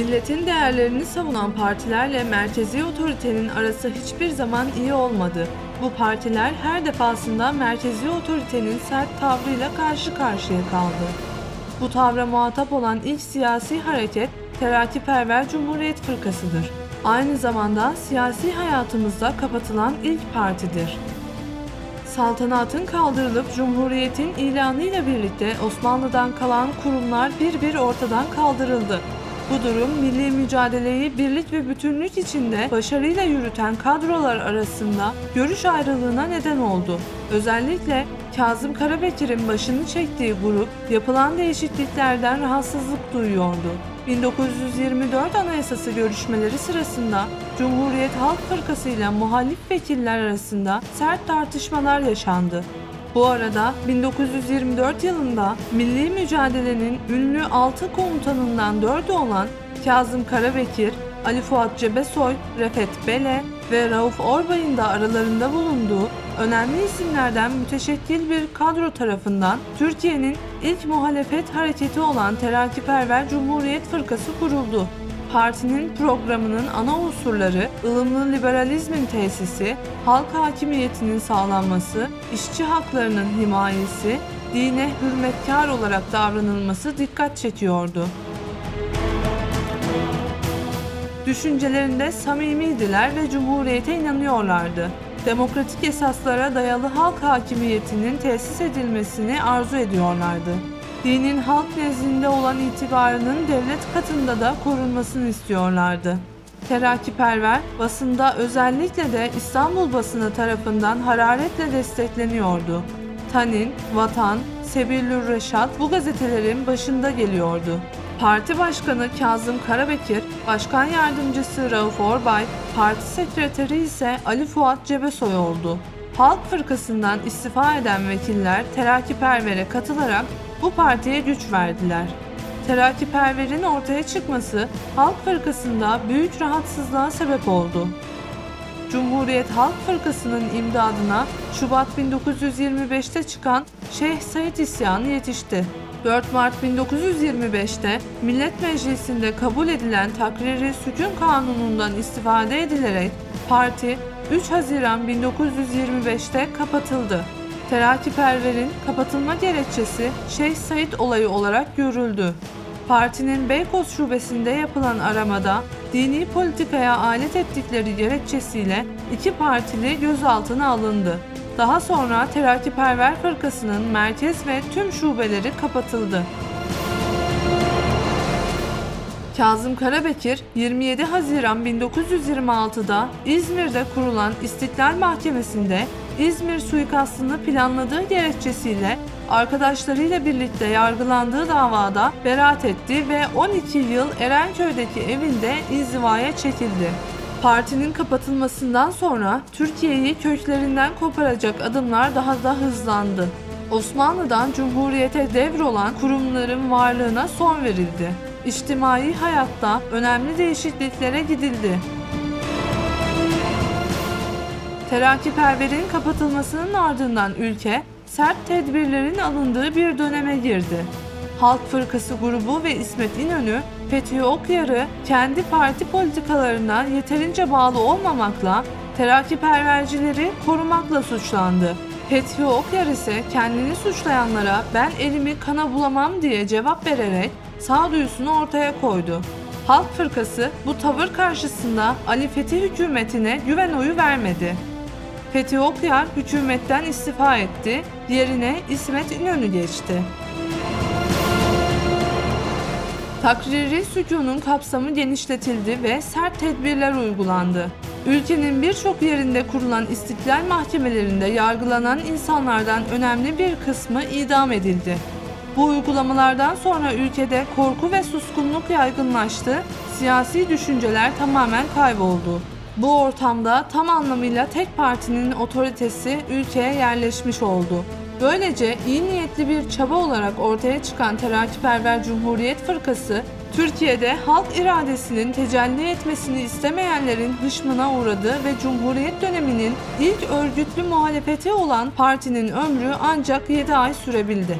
Milletin değerlerini savunan partilerle merkezi otoritenin arası hiçbir zaman iyi olmadı. Bu partiler her defasında merkezi otoritenin sert tavrıyla karşı karşıya kaldı. Bu tavra muhatap olan ilk siyasi hareket Terakkiperver Cumhuriyet Fırkası'dır. Aynı zamanda siyasi hayatımızda kapatılan ilk partidir. Saltanatın kaldırılıp Cumhuriyet'in ilanıyla birlikte Osmanlı'dan kalan kurumlar bir bir ortadan kaldırıldı. Bu durum milli mücadeleyi birlik ve bütünlük içinde başarıyla yürüten kadrolar arasında görüş ayrılığına neden oldu. Özellikle Kazım Karabekir'in başını çektiği grup yapılan değişikliklerden rahatsızlık duyuyordu. 1924 Anayasası görüşmeleri sırasında Cumhuriyet Halk Fırkası ile muhalif vekiller arasında sert tartışmalar yaşandı. Bu arada 1924 yılında milli mücadelenin ünlü 6 komutanından 4'ü olan Kazım Karabekir, Ali Fuat Cebesoy, Refet Bele ve Rauf Orbay'ın da aralarında bulunduğu önemli isimlerden müteşekkil bir kadro tarafından Türkiye'nin ilk muhalefet hareketi olan Terakkiperver Cumhuriyet Fırkası kuruldu. Partinin programının ana unsurları ılımlı liberalizmin tesisi, halk hakimiyetinin sağlanması, işçi haklarının himayesi, dine hürmetkar olarak davranılması dikkat çekiyordu. Düşüncelerinde samimiydiler ve cumhuriyete inanıyorlardı. Demokratik esaslara dayalı halk hakimiyetinin tesis edilmesini arzu ediyorlardı. Dinin halk nezdinde olan itibarının devlet katında da korunmasını istiyorlardı. Terakkiperver basında özellikle de İstanbul basını tarafından hararetle destekleniyordu. Tanin, Vatan, Sebillür Reşat bu gazetelerin başında geliyordu. Parti Başkanı Kazım Karabekir, Başkan Yardımcısı Rauf Orbay, Parti Sekreteri ise Ali Fuat Cebesoy oldu. Halk Fırkası'ndan istifa eden vekiller Terakkiperver'e katılarak bu partiye güç verdiler. Terakkiperver'in ortaya çıkması Halk Fırkası'nda büyük rahatsızlığa sebep oldu. Cumhuriyet Halk Fırkası'nın imdadına Şubat 1925'te çıkan Şeyh Said isyanı yetişti. 4 Mart 1925'te Millet Meclisi'nde kabul edilen takriri sükun kanunundan istifade edilerek parti 3 Haziran 1925'te kapatıldı. Terakkiperver'in kapatılma gerekçesi Şeyh Said olayı olarak görüldü. Partinin Beykoz şubesinde yapılan aramada dini politikaya alet ettikleri gerekçesiyle iki partili gözaltına alındı. Daha sonra Terakkiperver Fırkası'nın merkez ve tüm şubeleri kapatıldı. Kazım Karabekir 27 Haziran 1926'da İzmir'de kurulan İstiklal Mahkemesi'nde İzmir suikastını planladığı gerekçesiyle arkadaşlarıyla birlikte yargılandığı davada beraat etti ve 12 yıl Erenköy'deki evinde inzivaya çekildi. Partinin kapatılmasından sonra Türkiye'yi köklerinden koparacak adımlar daha da hızlandı. Osmanlı'dan Cumhuriyete devrolan kurumların varlığına son verildi. İçtimai hayatta önemli değişikliklere gidildi. Terakkiperver'in kapatılmasının ardından ülke sert tedbirlerin alındığı bir döneme girdi. Halk Fırkası grubu ve İsmet İnönü, Fethi Okyar'ı kendi parti politikalarına yeterince bağlı olmamakla terakkipervercileri korumakla suçlandı. Fethi Okyar ise kendini suçlayanlara ben elimi kana bulamam diye cevap vererek sağduyusunu ortaya koydu. Halk Fırkası bu tavır karşısında Ali Fethi hükümetine güven oyu vermedi. Fethi Okyar hükümetten istifa etti, yerine İsmet İnönü geçti. Takriri sükunun kapsamı genişletildi ve sert tedbirler uygulandı. Ülkenin birçok yerinde kurulan istiklal mahkemelerinde yargılanan insanlardan önemli bir kısmı idam edildi. Bu uygulamalardan sonra ülkede korku ve suskunluk yaygınlaştı, siyasi düşünceler tamamen kayboldu. Bu ortamda tam anlamıyla tek partinin otoritesi ülkeye yerleşmiş oldu. Böylece iyi niyetli bir çaba olarak ortaya çıkan Terakkiperver Cumhuriyet Fırkası, Türkiye'de halk iradesinin tecelli etmesini istemeyenlerin hışmına uğradı ve Cumhuriyet döneminin ilk örgütlü muhalefeti olan partinin ömrü ancak 7 ay sürebildi.